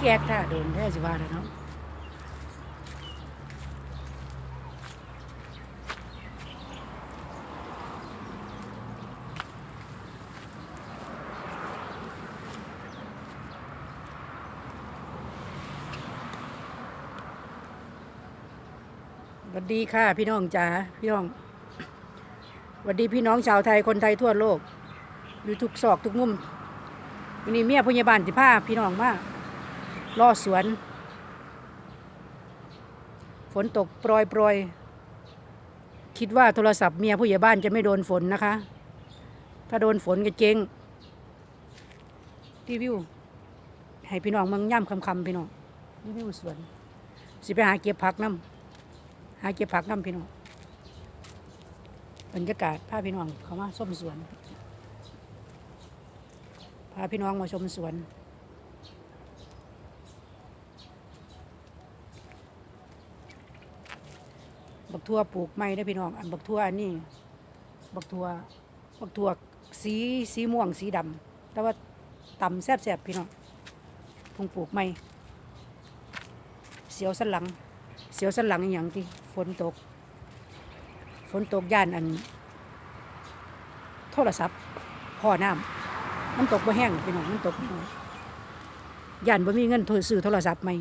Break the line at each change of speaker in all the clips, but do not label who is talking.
แกกท่าโดนแท้สิว่าแล้วเนาะสวัสดีค่ะ พี่น้องจ๋าพี่น้องสวัสดีพี่น้องชาวไทยคนไทยทั่วโลก อยู่ทุกซอกทุกมุมวันนี้เมียพยาบาลสิพาพี่น้องมาก ล่อสวน ฝนตกโปรยโปรยคิดว่าโทรศัพท์เมียผู้ใหญ่บ้านจะไม่โดนฝนนะคะ ถ้าโดนฝนก็เจ๊งรีวิว ให้พี่น้องมืองย่ำคำคำพี่น้องรีวิวสวน สิไปหาเก็บผักน้ำหาเก็บผักน้ำพี่น้องบรรยากาศพาพี่น้องเขามาส้มสวนพาพี่น้องมาชมสวน ทั่วปลูกไม้ได้พี่น้อง อันบักทั่วอันนี้บักทั่วบักทั่วสีสีม่วงสีดำแต่ว่าต่ำแซ่บๆพี่น้องพุงปลูกไม้เสียวสันหลัง เสียวสันหลังอย่างที่ฝนตก ฝนตกย่านอัน โทรศัพท์พ่อน้ำมันตกบ่แห้งพี่น้องมันตกบ่น้อยย่านบ่มีเงินโทรซื้อโทรศัพท์ใหม่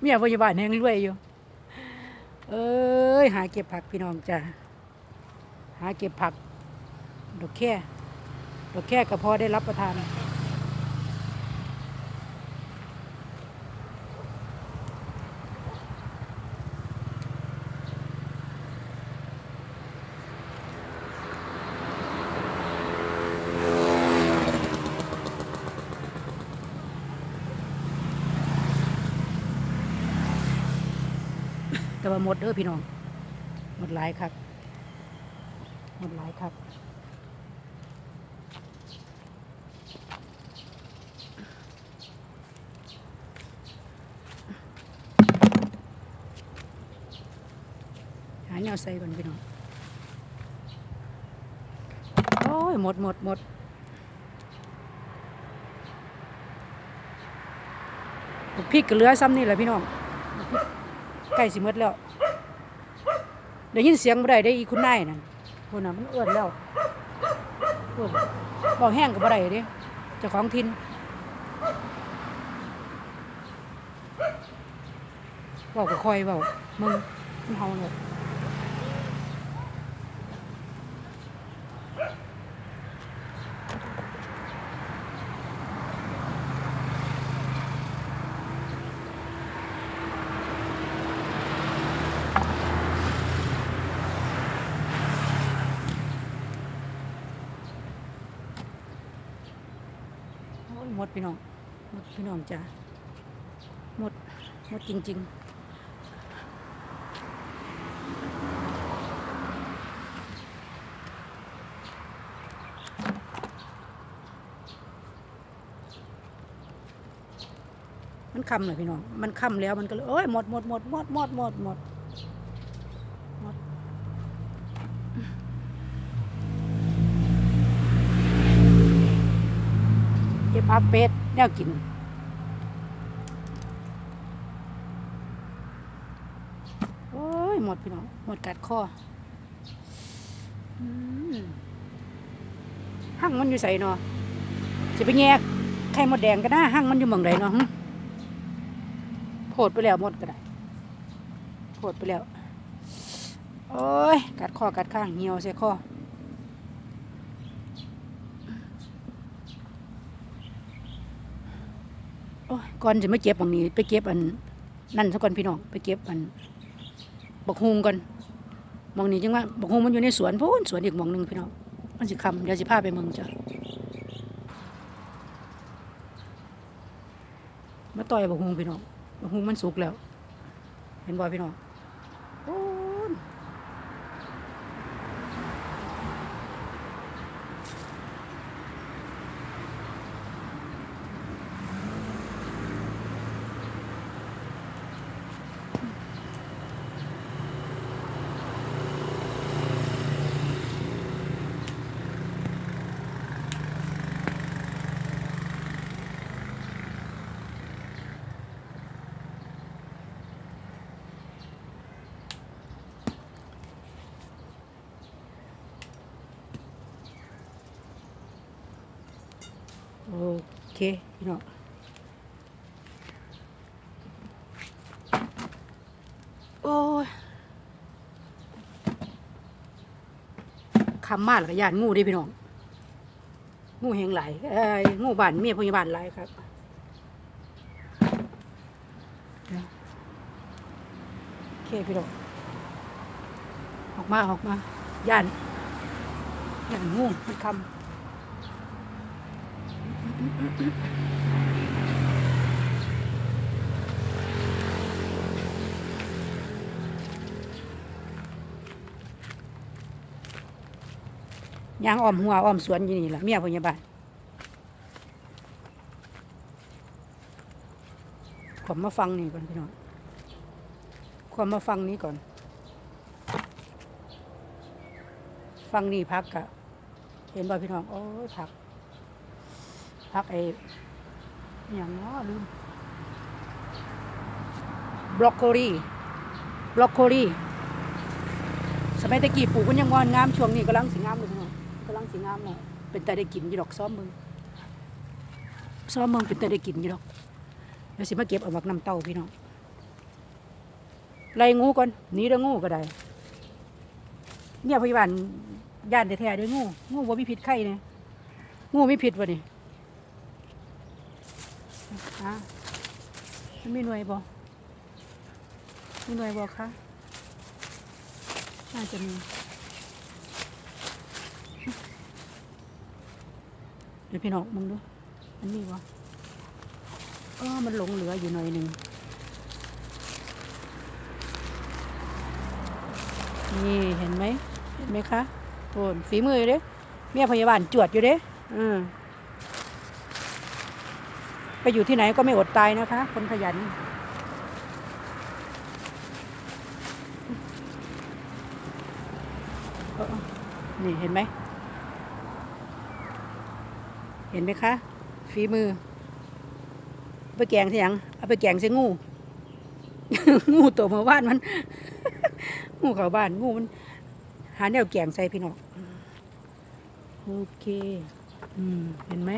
เมียพยาบาลแห่งรวยอยู่ เอ้ยหาเก็บผักพี่น้องจ้ะหาเก็บผักดอกแค่ดอกแค่ก็พอได้รับประทาน แต่ว่าหมดเด้อพี่น้อง หมดหลายครับหมดหลายครับหาแนวใส่ก่อนพี่น้อง โอ้ย หมดหมดหมดพริกก็เหลือซ้ำนี่แหละพี่น้อง ใกล้สิหมดแล้วได้ยินเสียงบ่ได้ได้อีคุณนายนั่นคนน่ะมันเอื้อนแล้วอ้วนบอกแห้งก็บ่ได้เด้เจ้าของทินเว้าก็คอยเว้ามึงมันเฮาเลย ดพี่น้องหมดพี่น้องจ้าหมดหมดจริง ๆมันคำเลยพี่น้อง มันคำแล้วมันก็เลยโอ้ยหมดหมดหมดหมดหมดหมดหมดหมด พักเป็ดแนวกินโอ้ยหมดพี่น้องหมดกัดคออืมหั่งมันอยู่ใส่เนาะจะไปแงกไข่มดแดงก็ได้หั่งมันอยู่หม่องใดเนาะโพดไปแล้วหมดก็ได้โพดไปแล้วโอ้ยกัดคอกัดข้างเหี่ยวใส่คอ โอ้ย ก่อนจะไม่เก็บบางนี้ ไปเก็บอัน นั่นซะก่อนพี่น้องไปเก็บอันบักฮุงก่อนมองนี้จังว่าบักฮุงมันอยู่ในสวนพูนสวนอีกมองหนึ่งพี่น้องมันสิคำเดี๋ยวสิพาไปเมืองจ้ะมาต่อยบักฮุงพี่น้องบักฮุงมันสุกแล้ว เห็นบ่พี่น้อง โอเคพี่น้องโอ้ยคำมาแล้วก็ยานงูดิพี่น้อง งูแหงไหลเอ้ยงูบ้านเมียพยาบาลหลครับโอเคพี่น้อง ออกมาออกมาย่านย่านงูมันคำ ยางอ้อมหัวอ้อมสวนอยู่นี่แหละเมียพยาบาลผมมาฟังนี่ก่อนพี่น้องความมาฟังนี้ก่อน ฟังนี่พักกะ เห็นบ่พี่น้อง โอ้ยพัก พักไอ้อย่างนาะลืมบรอกโคลีบรอกโคลีสมัยตะกี้ปลูกมันยังงอนงามช่วงนี้กำลังสิงามเลยพี่น้องกำลังสิงามเลยเป็นแต่ได้กินยู่ดอกซ้อมมึงซ้อมมึงเป็นแต่ได้กินยู่ดอกเดี๋ยวสิมาเก็บเอาบักน้ำเต้าพี่น้องไล่งูก่อนหนีเด้องูก็ได้เนี่ยพยาบาลย่านแท้ๆด้วยงูงูว่ามีพิษไข่เนี่ยงูมีพิษวะนี่ะมันมีหน่วยบ่มีหน่วยบ่คะน่าจะมีเดี๋ยวพี่น้องมึงดูมันมีบ่เออมันหลงเหลืออยู่หน่อยหนึ่งนี่เห็นไหมเห็นไหมคะโอนฝีมืออยู่เด้เมียพยาบาลจวดอยู่เด้อืม ไปอยู่ที่ไหนก็ไม่อดตายนะคะ คนขยัน นี่เห็นไหม เห็นไหมคะ ฝีมือเอาไปแกงที่ยังเอาไปแกงใส่งู งูตัวมาบ้านมัน งูเข้าบ้าน งูมัน หาแนวแกงใส่พี่น้อง โอเค อืม เห็นไหม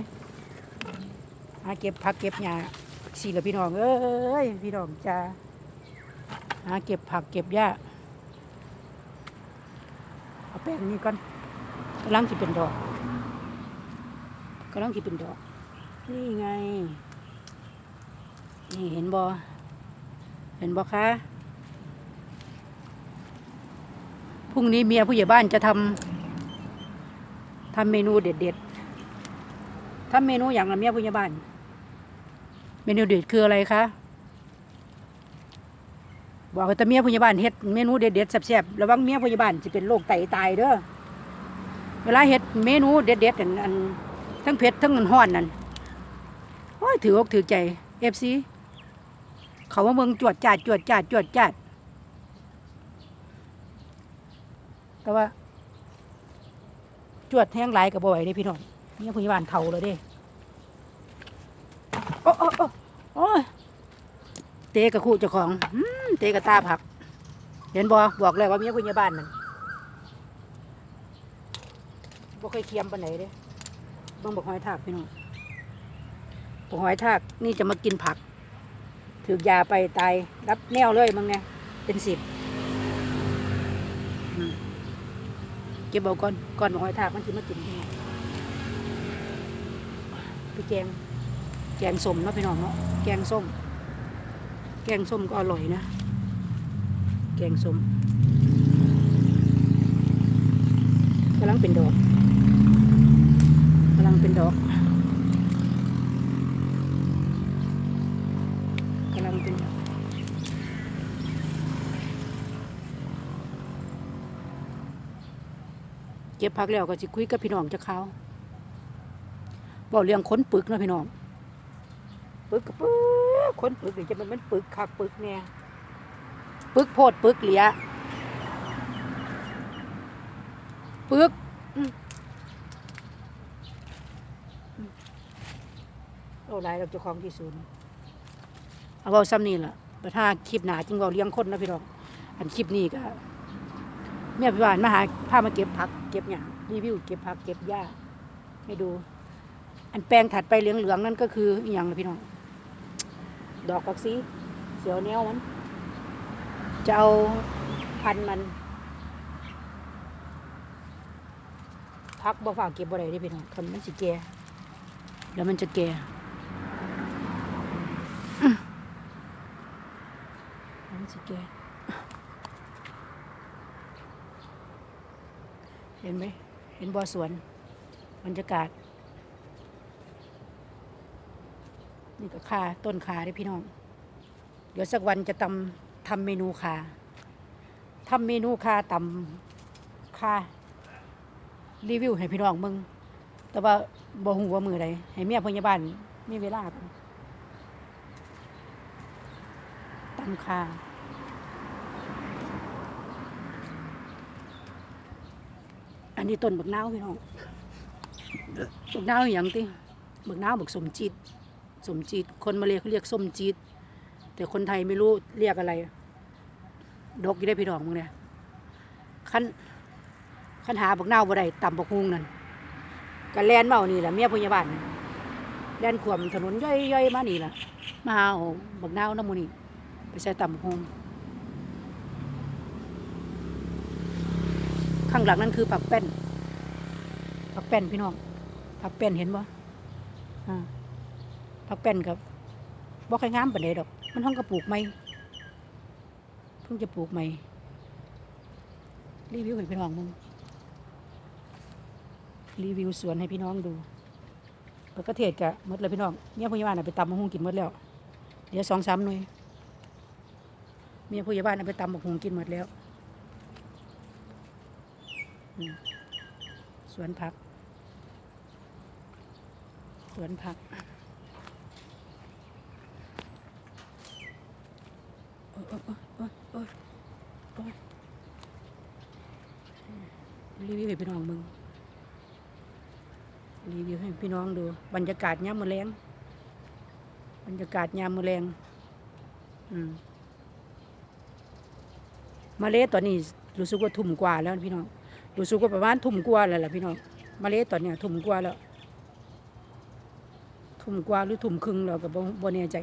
หาเก็บผักเก็บหญ้าสี่ละพี่น้องเอ้ยพี่น้องจ้าหาเก็บผักเก็บหญ้าเอาแป้งนี้ก่อนกำลังจะเป็นดอกกำลังจะเป็นดอก นี่ไง นี่เห็นบอเห็นบอคะพรุ่งนี้เมียผู้ใหญ่บ้านจะทำทำเมนูเด็ดๆทำเมนูอย่างละเมียผู้ใหญ่บ้าน เมนูเด็ดคืออะไรคะบอกว่าแต่เมียผู้ใหญ่บ้านเฮ็ดเมนูเด็ดๆแซ่บๆระวังเมียผู้ใหญ่บ้านจะเป็นโรคไตตายเด้อเวลาเฮ็ดเมนูเด็ดๆอันอันทั้งเผ็ดทั้งห้อนนั่นโอ้ยถืออกถือใจเอฟซีเขาว่าเมืองจวดจาดจวดจาดจวดจาดแต่ว่า จวดแห้งหลกับบ่ไหวเด้พี่น้องนี่พยาบาลเท่าเลยเด้โอ้โอ้ โอ้ยเตะกับคู่เจ้าของเตะกับตาผัก เห็นบ่บอกเลยว่าเมียพยาบาลมันบ่เคยเคียมปานไหนเด้บิ่งบอกหอยทากพี่น้องบอกหอยทากนี่จะมากินผัก ถือยาไปตายรับแนวเลยมึงเนี่ยเป็นสิบเก็บเอาก่อนก่อนบอกหอยทากมันสิมากินที่ไหนไปแกง แกงส้มนะพี่น้องเนาะแกงส้ม แกงส้มก็อร่อยนะ แกงส้มกำลังเป็นดอกกำลังเป็นดอกกำลังเป็นดอกเก็บผักแล้วก็จะคุยกับพี่น้องจะเขาบอกเรื่องค้นปึกเนาะพี่น้อง ปึกปึกคนปึกเดี๋ยวจะมันมันปึกคักปึกเนี่ยปึกโพดปึกเหลียปึกอืมอืมเอาหลเราจะคลองที่ศูนย์เอาเอาซ้ำนี่แหละแต่ถ้าคลิปหนาจริงเราเลี้ยงคนนะพี่น้อง อันคลิปนี้ก็เมียพี่บ้านมาหาพามาเก็บผัก เก็บหญ้ารีวิวเก็บผักเก็บหญ้าให้ดู อันแปลงถัดไปเหลืองๆนั่นก็คืออย่างนะพี่น้อง ดอกกักซีเสียวแนวมัน จะเอาพันมันพักบ่ฝากเก็บบ่ได้เด้พี่น้องคันมันสิแก่แล้วมันจะแก่มันสิแก่เห็นไหม เห็นบ่อสวนบรรยากาศ นี่ก็คาต้นคาเด้พี่น้อง เดี๋ยวสักวันจะทำทำเมนูคาทำเมนูคาตำคารีวิวให้พี่น้องมึง แต่ว่าบ่ฮู้ว่ามือใดให้เมียพยาบาลมีเวลาตำคาอันนี้ต้นบักนาวพี่น้องบักนาวอย่างติบักนาวบักสมจีด สมจีดคนมาเลเขาเรียกส้มจีดแต่คนไทยไม่รู้เรียกอะไร ดกอยู่ได้พี่น้องมึงเนี่ยขั้นคันหาบักเน่าบ่ได้ต่ำบักฮุงนั่นก็แลนเมานี่แหละเมียพยาบาลแลนขวมถนนย่อยๆมานี่แหละมาเอาบักเน่าน้ำมูนี่ไปใส่ต่ำบักฮุงข้างหลังนั่นคือผักแป้นผักแป้นพี่น้องผักแป้นเห็นบ่อ่า ผักแป้นกับบ่ค่อยงามปานใดดอก มันห้องกระปลูกใหม่เพิ่งจะปลูกใหม่รีวิวให้พี่น้องมึงรีวิวสวนให้พี่น้องดูเปิดกระเทศกะมดเลยพี่น้องเมียพยาบาลน่ะไปตำมะฮุงกินมดแล้ว เดี๋ยวสองสามหน่วยเมียพยาบาลน่ะไปตำมะฮุงกินหมดแล้วสวนผัก สวนผัก โอ้ยโอ้ยโอ้ยโอ้ยรีวิวให้พี่น้องมึง รีวิวให้พี่น้องดู บรรยากาศยามมื้อแลงบรรยากาศยามมื้อแลงอืมมาเลตอนนี้รู้สึกว่าทุ่มกว่าแล้วพี่น้องรู้สึกว่าประมาณทุ่มกว่าแล้วล่ะพี่น้องมาเลตอนเนี้ยทุ่มกว่าแล้ว ทุ่มกว่าหรือทุ่มครึ่งแล้วก็บ่บ่แน่ใจ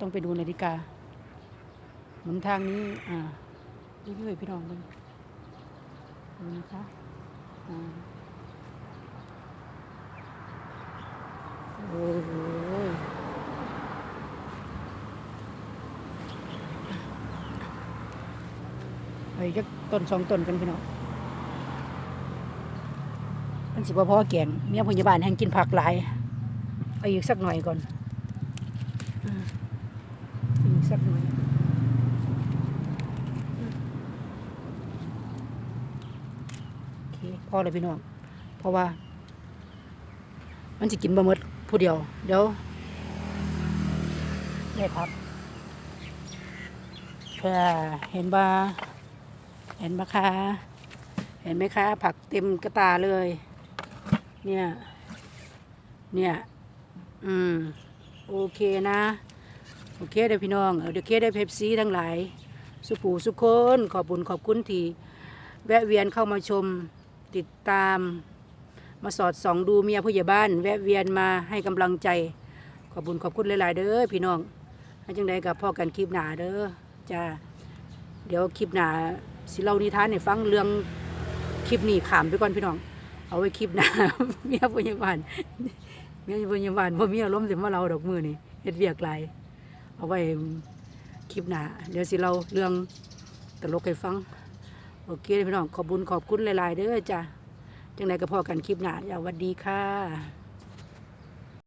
ต้องไปดูนาฬิกา หมุนทางนี้ อ่ารีวิวให้พี่น้องเบิ่งดูนะคะอ่าโอ้โหไอ้จักต้นสองต้นกันพี่น้องมันสิบ่พอแกงเมียพยาบาลแห่งกินผักหลายเอาอีกสักหน่อยก่อนอ่าอีกสักหน่อยโอเค พอเลยพี่น้อง เพราะว่า มันจะกินบะมดผู้เดียว เดี๋ยวได้พักเพื่อเห็นบาเห็นบาคะเห็นไหมคะ ผักเต็มกระตาเลย เนี่ย เนี่ย อืม โอเคนะ โอเคเด้อพี่น้องเดี๋ยวเคได้เพปซี่ทั้งหลาย สุผูสุคนขอบุญขอบคุณที่แวะเวียนเข้ามาชม ติดตาม มาสอดส่องดูเมียผู้ใหญ่บ้าน แวะเวียนมาให้กำลังใจ ขอบุญขอบคุณหลาย ๆ เด้อพี่น้องให้จังใดกับพ่อกันคลิปหนาเด้อจ้าเดี๋ยวคลิปหนาสิเล่านิทานให้ฟังเรื่องคลิปนี้ขามไปก่อนพี่น้อง เอาไว้คลิปหนาเมียผู้ใหญ่บ้านเมียผู้ใหญ่บ้านบ่มีอารมณ์สิมาเราดอกมือนี่เฮ็ดเวียกหลายเอาไว้คลิปหนาเดี๋ยวสิเราเรื่องตลกให้ฟัง โอเคพี่น้องขอบุญขอบคุณหลาย ๆ เด้อจ้ะจังไดก็พอกันคลิปหน้าอย่าวัดดีค่ะ